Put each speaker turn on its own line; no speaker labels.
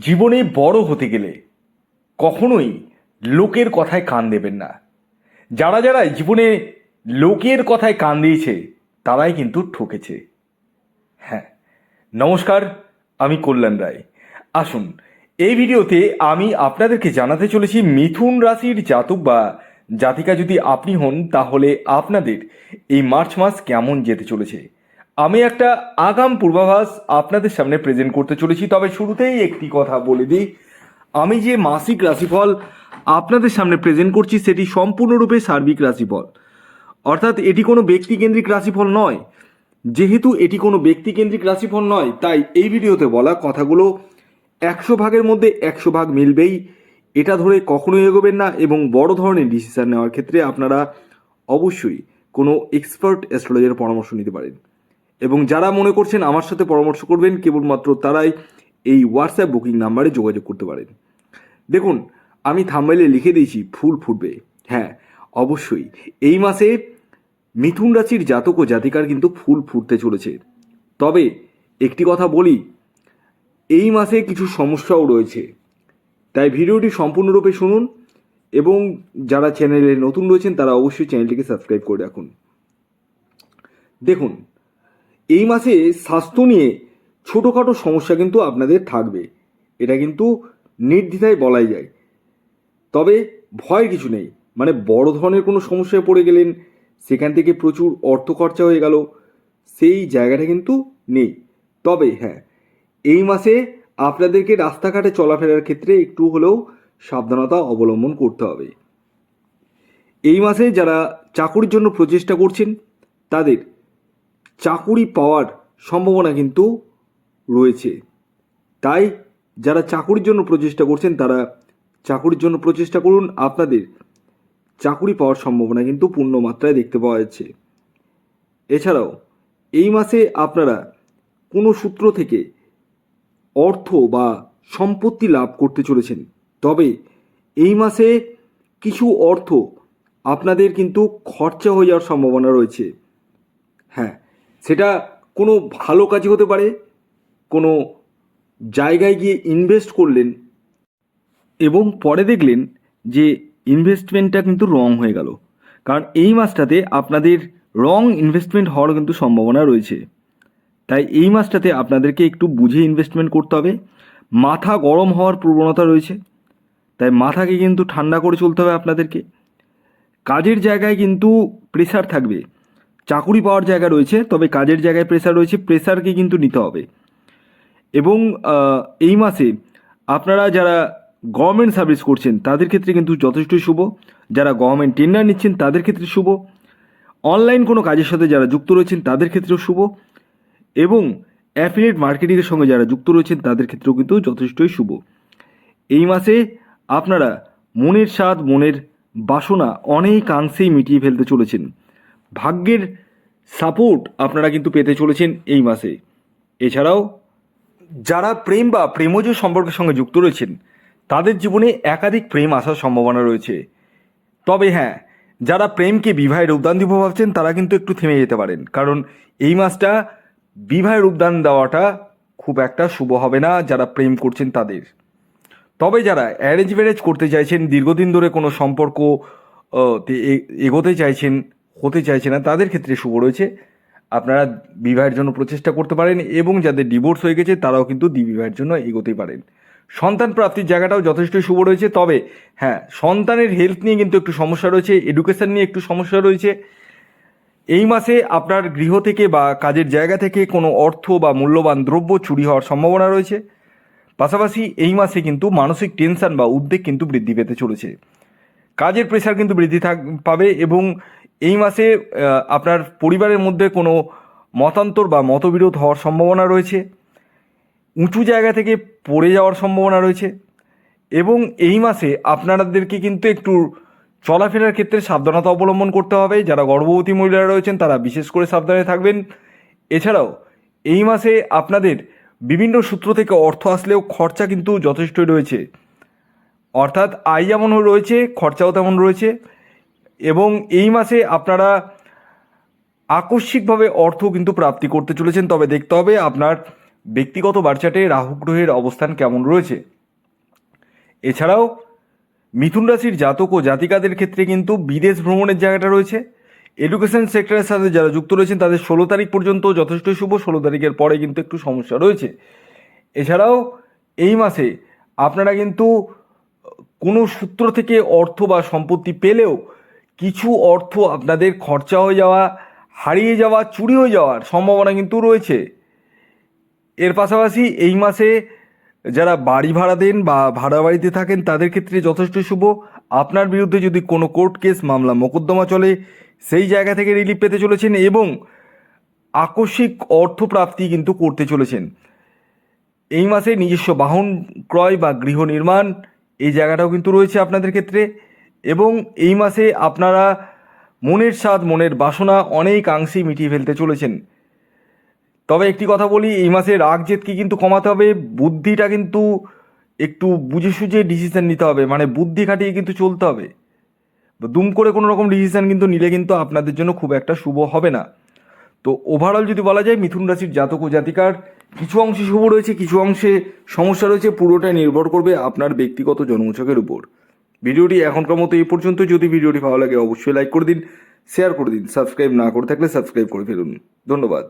জীবনে বড় হতে গেলে কখনোই লোকের কথায় কান দেবেন না। যারা যারা জীবনে লোকের কথায় কান দিয়েছে, তারাই কিন্তু ঠকেছে। হ্যাঁ নমস্কার, আমি কল্যাণ রায়। আসুন, এই ভিডিওতে আমি আপনাদেরকে জানাতে চলেছি মিথুন রাশির জাতক বা জাতিকা যদি আপনি হন, তাহলে আপনাদের এই মার্চ মাস কেমন যেতে চলেছে? আমি একটা আগাম পূর্বাভাস আপনাদের সামনে প্রেজেন্ট করতে চলেছি, তবে শুরুতেই একটি কথা বলে দিই। আমি যে মাসিক রাশিফল আপনাদের সামনে প্রেজেন্ট করছি, সেটি সম্পূর্ণরূপে সার্বিক রাশিফল। অর্থাৎ এটি কোনো ব্যক্তিকেন্দ্রিক রাশিফল নয়। যেহেতু এটি কোনো ব্যক্তিকেন্দ্রিক রাশিফল নয়, তাই এই ভিডিওতে বলা কথাগুলো একশো ভাগের মধ্যে একশো ভাগ মিলবেই। এটা ধরে কখনোই এগোবেন না এবং বড় ধরনের ডিসিশান নেওয়ার ক্ষেত্রে আপনারা অবশ্যই কোনো এক্সপার্ট অ্যাস্ট্রোলজার পরামর্শ নিতে পারেন। এবং যারা মনে করছেন আমার সাথে পরামর্শ করবেন, কেবলমাত্র তারাই এই হোয়াটসঅ্যাপ বুকিং নাম্বারে যোগাযোগ করতে পারেন। দেখুন, আমি থাম্বাইলে লিখে দিয়েছি, ফুল ফুটবে। হ্যাঁ অবশ্যই। এই মাসে মিথুন রাশির জাতক ও জাতিকার কিন্তু ফুল ফুটতে চলেছে। তবে একটি কথা বলি, এই মাসে কিছু সমস্যাও রয়েছে। তাই ভিডিওটি সম্পূর্ণরূপে শুনুন এবং যারা চ্যানেলে নতুন রয়েছেন, তারা অবশ্যই চ্যানেলটিকে সাবস্ক্রাইব করে রাখুন। দেখুন এই মাসে স্বাস্থ্য নিয়ে ছোটোখাটো সমস্যা কিন্তু আপনাদের থাকবে। এটা কিন্তু নির্দ্বিধায় বলাই যায়। তবে ভয় কিছু নেই। মানে বড় ধরনের কোনো সমস্যায় পড়ে গেলেন, সেখান থেকে প্রচুর অর্থ খরচা হয়ে গেল, সেই জায়গাটা কিন্তু নেই। তবে হ্যাঁ এই মাসে আপনাদেরকে রাস্তাঘাটে চলাফেরার ক্ষেত্রে একটু হলেও সাবধানতা অবলম্বন করতে হবে। এই মাসে যারা চাকুরির জন্য প্রচেষ্টা করছেন, তাদের চাকুরি পাওয়ার সম্ভাবনা কিন্তু রয়েছে। তাই যারা চাকুরির জন্য প্রচেষ্টা করছেন, তারা চাকুরির জন্য প্রচেষ্টা করুন। আপনাদের চাকুরি পাওয়ার সম্ভাবনা কিন্তু পূর্ণ মাত্রায় দেখতে পাওয়া যাচ্ছে। এছাড়াও, এই মাসে আপনারা কোনো সূত্র থেকে অর্থ বা সম্পত্তি লাভ করতে চলেছেন, তবে এই মাসে কিছু অর্থ আপনাদের কিন্তু খরচা হয়ে যাওয়ার সম্ভাবনা রয়েছে। হ্যাঁ সেটা কোনো ভালো কাজে হতে পারে? কোনো জায়গায় গিয়ে ইনভেস্ট করলেন এবং পরে দেখলেন যে ইনভেস্টমেন্টটা কিন্তু রং হয়ে গেল। কারণ এই মাসটাতে আপনাদের রং ইনভেস্টমেন্ট হওয়ার কিন্তু সম্ভাবনা রয়েছে। তাই এই মাসটাতে আপনাদেরকে একটু বুঝে ইনভেস্টমেন্ট করতে হবে। মাথা গরম হওয়ার প্রবণতা রয়েছে। তাই মাথাকে কিন্তু ঠান্ডা করে চলতে হবে আপনাদেরকে। কাজের জায়গায় কিন্তু প্রেশার থাকবে। চাকুরি পাওয়ার জায়গা রয়েছে, তবে কাজের জায়গায় প্রেশার রয়েছে প্রেসারকে কিন্তু নিতে হবে। এবং এই মাসে আপনারা যারা গভর্নমেন্ট সার্ভিস করছেন, তাদের ক্ষেত্রে কিন্তু যথেষ্টই শুভ। যারা গভর্নমেন্ট টেন্ডার নিচ্ছেন, তাদের ক্ষেত্রে শুভ। অনলাইন কোনো কাজের সাথে যারা যুক্ত রয়েছেন, তাদের ক্ষেত্রেও শুভ। এবং অ্যাফিলিয়েট মার্কেটিংয়ের সঙ্গে যারা যুক্ত রয়েছেন, তাদের ক্ষেত্রেও কিন্তু যথেষ্টই শুভ। এই মাসে আপনারা মনের স্বাদ, মনের বাসনা অনেকাংশেই মিটিয়ে ফেলতে চলেছেন। ভাগ্যের সাপোর্ট আপনারা কিন্তু পেতে চলেছেন এই মাসে। এছাড়াও, যারা প্রেম বা প্রেমজ সম্পর্কের সঙ্গে যুক্ত রয়েছেন, তাদের জীবনে একাধিক প্রেম আসার সম্ভাবনা রয়েছে। তবে হ্যাঁ যারা প্রেমকে বিবাহের রূপদান দিব ভাবছেন, তারা কিন্তু একটু থেমে যেতে পারেন। কারণ এই মাসটা বিবাহের রূপদান দেওয়াটা খুব একটা শুভ হবে না যারা প্রেম করছেন তাদের। তবে যারা অ্যারেঞ্জ ম্যারেজ করতে চাইছেন, দীর্ঘদিন ধরে কোনো সম্পর্ক এগোতে চাইছেন হতে চাইছে না, তাদের ক্ষেত্রে শুভ রয়েছে। আপনারা বিবাহের জন্য প্রচেষ্টা করতে পারেন এবং যাদের ডিভোর্স হয়ে গেছে, তারাও কিন্তু দ্বিবিবাহের জন্য এগোতে পারেন। সন্তান প্রাপ্তির জায়গাটাও যথেষ্ট শুভ রয়েছে, তবে হ্যাঁ সন্তানের হেলথ নিয়ে কিন্তু একটু সমস্যা রয়েছে এডুকেশন নিয়ে একটু সমস্যা রয়েছে। এই মাসে আপনার গৃহ থেকে বা কাজের জায়গা থেকে কোনো অর্থ বা মূল্যবান দ্রব্য চুরি হওয়ার সম্ভাবনা রয়েছে। পাশাপাশি এই মাসে কিন্তু মানসিক টেনশন বা উদ্বেগ কিন্তু বৃদ্ধি পেতে চলেছে। কাজের প্রেশার কিন্তু বৃদ্ধি থাক, পাবে এবং এই মাসে আপনার পরিবারের মধ্যে কোনো মতান্তর বা মতবিরোধ হওয়ার সম্ভাবনা রয়েছে? উঁচু জায়গা থেকে পড়ে যাওয়ার সম্ভাবনা রয়েছে? এবং এই মাসে আপনাদেরকে কিন্তু একটু চলাফেরার ক্ষেত্রে সাবধানতা অবলম্বন করতে হবে। যারা গর্ভবতী মহিলারা রয়েছেন, তারা বিশেষ করে সাবধানে থাকবেন। এছাড়াও, এই মাসে আপনাদের বিভিন্ন সূত্র থেকে অর্থ আসলেও খরচা কিন্তু যথেষ্টই রয়েছে। অর্থাৎ আয় যেমন রয়েছে, খরচাও তেমন রয়েছে। এবং এই মাসে আপনারা আকস্মিকভাবে অর্থ কিন্তু প্রাপ্তি করতে চলেছেন। তবে দেখতে হবে আপনার ব্যক্তিগত বার্চাটে রাহু গ্রহের অবস্থান কেমন রয়েছে। এছাড়াও মিথুন রাশির জাতক ও জাতিকাদের ক্ষেত্রে কিন্তু বিদেশ ভ্রমণের জায়গাটা রয়েছে। এডুকেশন সেক্টরের সাথে যারা যুক্ত রয়েছেন, তাদের ষোলো তারিখ পর্যন্ত যথেষ্ট শুভ। ষোলো তারিখের পরে কিন্তু একটু সমস্যা রয়েছে। এছাড়াও এই মাসে আপনারা কিন্তু কোনো সূত্র থেকে অর্থ বা সম্পত্তি পেলেও কিছু অর্থ আপনাদের খরচা হয়ে যাওয়া, হারিয়ে যাওয়া, চুরি হয়ে যাওয়ার সম্ভাবনা কিন্তু রয়েছে। এর পাশাপাশি এই মাসে যারা বাড়ি ভাড়া দেন বা ভাড়া বাড়িতে থাকেন, তাদের ক্ষেত্রে যথেষ্ট শুভ। আপনার বিরুদ্ধে যদি কোনো কোর্ট কেস, মামলা, মোকদ্দমা চলে, সেই জায়গা থেকে রিলিফ পেতে চলেছেন এবং আকস্মিক অর্থপ্রাপ্তি কিন্তু করতে চলেছেন। এই মাসে নিজস্ব বাহন ক্রয় বা গৃহ নির্মাণ, এই জায়গাটাও কিন্তু রয়েছে আপনাদের ক্ষেত্রে। এবং এই মাসে আপনারা মনের স্বাদ, মনের বাসনা অনেকাংশেই মিটিয়ে ফেলতে চলেছেন। তবে একটি কথা বলি, এই মাসে রাগ জেদকে কিন্তু কমাতে হবে, বুদ্ধিটা কিন্তু একটু বুঝে সুঝে ডিসিশান নিতে হবে মানে বুদ্ধি খাটিয়ে কিন্তু চলতে হবে। দুম করে কোনো রকম ডিসিশান কিন্তু নিলে কিন্তু আপনাদের জন্য খুব একটা শুভ হবে না। তো ওভারঅল যদি বলা যায়, মিথুন রাশির জাতক ও জাতিকার কিছু অংশে শুভ রয়েছে, কিছু অংশে সমস্যা রয়েছে, পুরোটাই নির্ভর করবে আপনার ব্যক্তিগত জন্মছকের উপর। ভিডিওটি এখনকার মতো এই পর্যন্ত যদি ভিডিওটি ভালো লাগে, অবশ্যই লাইক করে দিন শেয়ার করে দিন। সাবস্ক্রাইব না করে থাকলে সাবস্ক্রাইব করে ফেলুন। ধন্যবাদ।